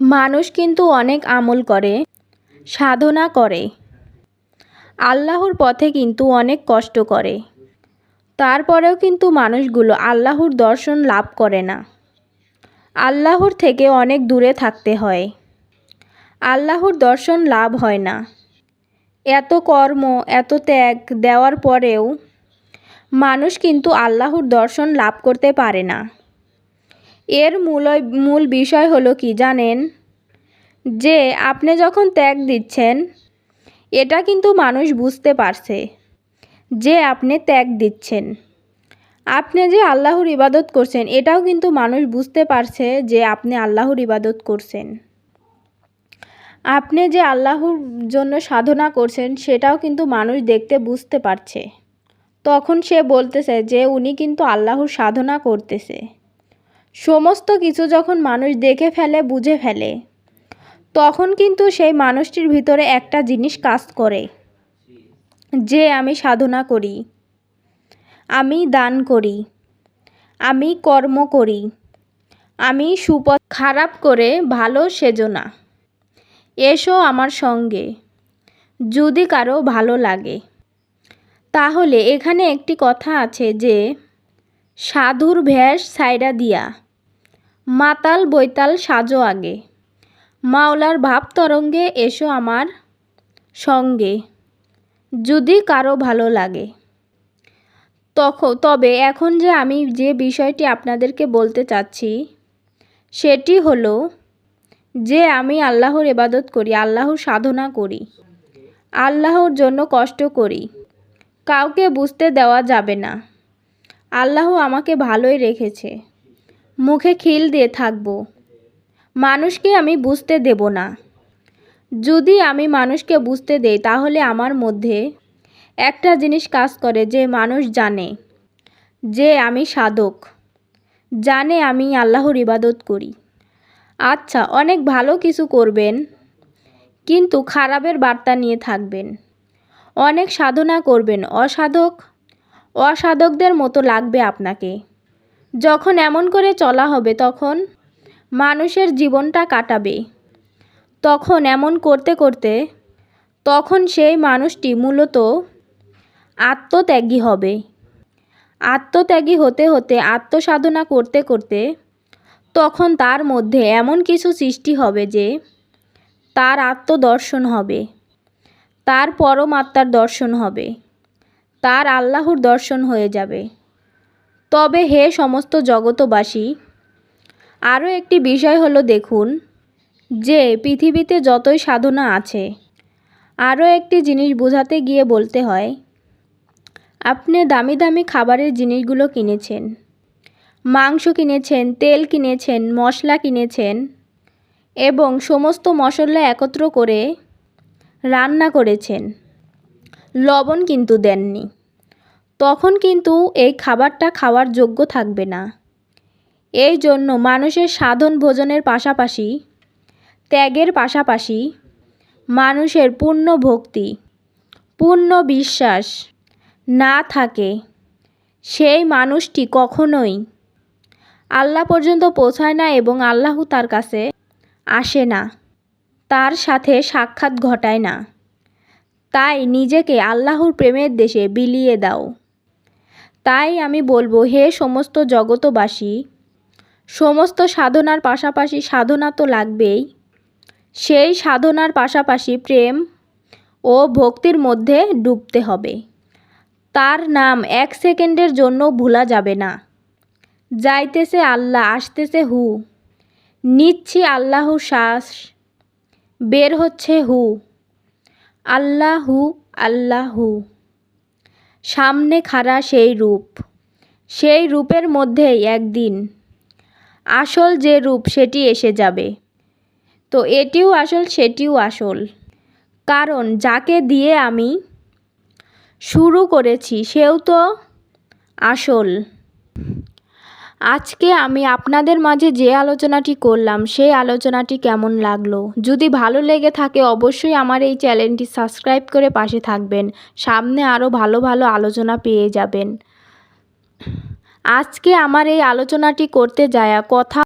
মানুষ কিন্তু অনেক আমল করে, সাধনা করে। আল্লাহর পথে কিন্তু অনেক কষ্ট করে। তারপরেও কিন্তু মানুষগুলো আল্লাহর দর্শন লাভ করে না। আল্লাহর থেকে অনেক দূরে থাকতে হয়। আল্লাহর দর্শন লাভ হয় না। এত কর্ম, এত ত্যাগ দেওয়ার পরেও মানুষ কিন্তু আল্লাহর দর্শন লাভ করতে পারে না। এর মূল মূল বিষয় হলো কি জানেন? যে আপনি যখন ত্যাগ দিচ্ছেন, এটা কিন্তু মানুষ বুঝতে পারছে যে আপনি ত্যাগ দিচ্ছেন। আপনি যে আল্লাহর ইবাদত করছেন, এটাও কিন্তু মানুষ বুঝতে পারছে যে আপনি আল্লাহর ইবাদত করছেন। আপনি যে আল্লাহর জন্য সাধনা করছেন, সেটাও কিন্তু মানুষ দেখতে বুঝতে পারছে। তখন সে বলতেছে যে উনি কিন্তু আল্লাহর সাধনা করতেছে। সমস্ত কিছু যখন মানুষ দেখে ফেলে, বুঝে ফেলে, তখন কিন্তু সেই মানুষটির ভিতরে একটা জিনিস কাজ করে। যে আমি সাধনা করি, আমি দান করি, আমি কর্ম করি, আমি সুপথ খারাপ করে ভালো সেজো না। এসো আমার সঙ্গে, যদি কারও ভালো লাগে। তাহলে এখানে একটি কথা আছে যে, সাধুর ভ্যাস সাইডা দিয়া মাতাল বৈতাল সাজো আগে। মাওলার ভাব তরঙ্গে এসো আমার সঙ্গে। যদি কারও ভালো লাগে। তখন তবে এখন যে আমি যে বিষয়টি আপনাদেরকে বলতে চাচ্ছি, সেটি হলো যে আমি আল্লাহর এবাদত করি, আল্লাহর সাধনা করি, আল্লাহর জন্য কষ্ট করি, কাউকে বুঝতে দেওয়া যাবে না। আল্লাহ আমাকে ভালোই রেখেছে। মুখে খিল দিয়ে থাকব। মানুষকে আমি বুঝতে দেব না। যদি আমি মানুষকে বুঝতে দেই, তাহলে আমার মধ্যে একটা জিনিস কাজ করে যে মানুষ জানে, যে আমি সাধক, জানে আমি আল্লাহর ইবাদত করি। আচ্ছা অনেক ভালো কিছু করবেন, কিন্তু খারাপের বার্তা নিয়ে থাকবেন। অনেক সাধনা করবেন। অসাধক, অসাধকদের মতো লাগবে আপনাকে। যখন এমন করে চলা হবে তখন মানুষের জীবনটা কাটাবে। তখন এমন করতে করতে তখন সেই মানুষটি মূলত আত্মত্যাগী হবে। আত্মত্যাগী হতে হতে, আত্মসাধনা করতে করতে তখন তার মধ্যে এমন কিছু সৃষ্টি হবে যে তার আত্মদর্শন হবে, তার পরমাত্মার দর্শন হবে, তার আল্লাহর দর্শন হয়ে যাবে। তবে হে সমস্ত জগতবাসী, আরও একটি বিষয় হলো দেখুন, যে পৃথিবীতে যতই সাধনা আছে, আরও একটি জিনিস বোঝাতে গিয়ে বলতে হয়, আপনি দামি দামি খাবারের জিনিসগুলো কিনেছেন, মাংস কিনেছেন, তেল কিনেছেন, মশলা কিনেছেন এবং সমস্ত মশলা একত্র করে রান্না করেছেন, লবণ কিন্তু দেননি। তখন কিন্তু এই খাবারটা খাওয়ার যোগ্য থাকবে না। এই জন্য মানুষের সাধন ভোজনের পাশাপাশি, ত্যাগের পাশাপাশি মানুষের পূর্ণ ভক্তি, পূর্ণ বিশ্বাস না থাকে, সেই মানুষটি কখনোই আল্লাহ পর্যন্ত পৌঁছায় না এবং আল্লাহ তার কাছে আসে না, তার সাথে সাক্ষাৎ ঘটায় না। তাই নিজেকে আল্লাহর প্রেমের দেশে বিলিয়ে দাও। তাই আমি বলব, হে সমস্ত জগতবাসী, সমস্ত সাধনার পাশাপাশি সাধনা তো লাগবেই। সেই সাধনার পাশাপাশি প্রেম ও ভক্তির মধ্যে ডুবতে হবে। তার নাম এক সেকেন্ডের জন্য ভোলা যাবে না। যাইতেছে আল্লাহ, আসতেছে হু। নিচ্ছি আল্লাহ শ্বাস, বের হচ্ছে হু। আল্লাহু আল্লাহু। সামনে খাড়া সেই রূপ। সেই রূপের মধ্যেই একদিন আসল যে রূপ সেটি এসে যাবে। তো এটিও আসল, সেটিও আসল। কারণ যাকে দিয়ে আমি শুরু করেছি, সেও তো আসল। আজকে আমি আপনাদের মাঝে যে আলোচনাটি করলাম, সেই আলোচনাটি কেমন লাগল? যদি ভালো লেগে থাকে, অবশ্যই আমার এই চ্যানেলটি সাবস্ক্রাইব করে পাশে থাকবেন। সামনে আরও ভালো ভালো আলোচনা পেয়ে যাবেন। আজকে আমার এই আলোচনাটি করতে যায়া কথা